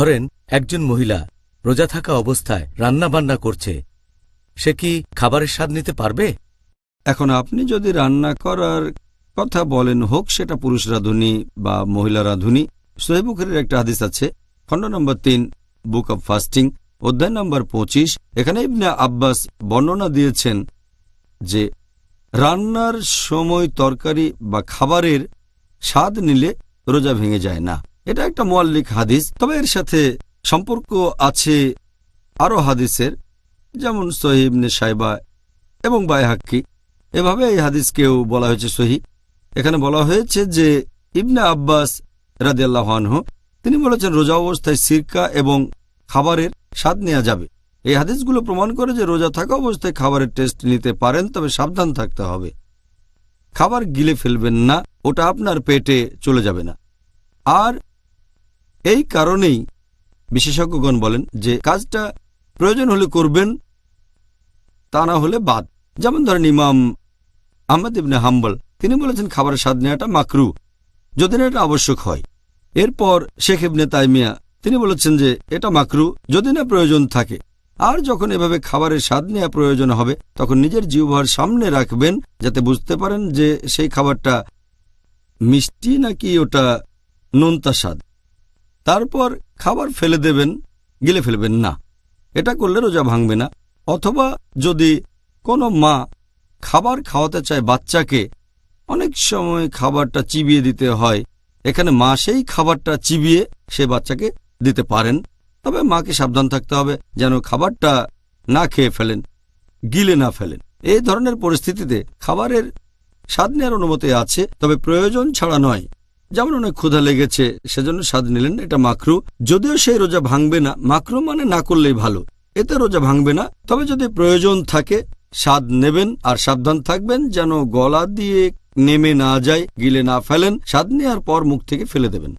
ধরেন, একজন মহিলা রোজা থাকা অবস্থায় রান্না বান্না করছে, সে কি খাবারের স্বাদ নিতে পারবে? এখন আপনি যদি রান্না করার কথা বলেন, হোক সেটা পুরুষ রাঁধুনি বা মহিলা রাঁধুনি সোহেবুখের একটা হাদিস আছে, খণ্ড নম্বর তিন, বুক অব ফাস্টিং, অধ্যায় নম্বর পঁচিশ, এখানে ইবনে আব্বাস বর্ণনা দিয়েছেন যে রান্নার সময় তরকারি বা খাবারের স্বাদ নিলে রোজা ভেঙে যায় না। এটা একটা মোয়াল্লিক হাদিস, তবে এর সাথে সম্পর্ক আছে আরও হাদিসের, যেমন সহিবনে সাইবা এবং বায়হাক্কি এভাবে এই হাদিসকেও বলা হয়েছে সহি এখানে বলা হয়েছে যে ইবনে আব্বাস রাদিয়াল্লাহানহ তিনি বলেছেন, রোজা অবস্থায় সিরকা এবং খাবারের স্বাদ নেওয়া যাবে। এই হাদিসগুলো প্রমাণ করে যে রোজা থাকা অবস্থায় খাবারের টেস্ট নিতে পারেন, তবে সাবধান থাকতে হবে। খাবার গিলে ফেলবেন না, ওটা আপনার পেটে চলে যাবে না। আর এই কারণেই বিশেষজ্ঞগণ বলেন যে কাজটা প্রয়োজন হলে করবেন, তা না হলে বাদ। যেমন ধরেন ইমাম আহমদ ইবনে হাম্বল, তিনি বলেছেন খাবারের স্বাদ নেওয়াটা মাকরু, যদি না এটা আবশ্যক হয়। এরপর শেখ ইবনে তাইমিয়া, তিনি বলেছেন যে এটা মাকরু, যদি না প্রয়োজন থাকে। আর যখন এভাবে খাবারের স্বাদ নেওয়া প্রয়োজন হবে, তখন নিজের জিহ্বার সামনে রাখবেন, যাতে বুঝতে পারেন যে সেই খাবারটা মিষ্টি নাকি ওটা নোনতা স্বাদ। তারপর খাবার ফেলে দেবেন, গিলে ফেলবেন না। এটা করলে রোজা ভাঙবে না। অথবা যদি কোনো মা খাবার খাওয়াতে চায় বাচ্চাকে, অনেক সময় খাবারটা চিবিয়ে দিতে হয়। এখানে মা সেই খাবারটা চিবিয়ে সে বাচ্চাকে দিতে পারেন। তবে মাকে সাবধান থাকতে হবে যেন খাবারটা না খেয়ে ফেলেন, গিলে না ফেলেন। এই ধরনের পরিস্থিতিতে খাবারের স্বাদ নেওয়ার অনুমতি আছে, তবে প্রয়োজন ছাড়া নয়। যেমন অনেক ক্ষুধা লেগেছে, সেজন্য স্বাদ নিলেন এটা মাকরু যদিও সেই রোজা ভাঙবে না মাকরু মানে না করলেই ভালো। এতে রোজা ভাঙবে না, তবে যদি প্রয়োজন থাকে, স্বাদ নেবেন আর সাবধান থাকবেন যেন গলা দিয়ে নেমে না যায়, গিলে না ফেলেন, স্বাদ নেওয়ার পর মুখ থেকে ফেলে দেবেন।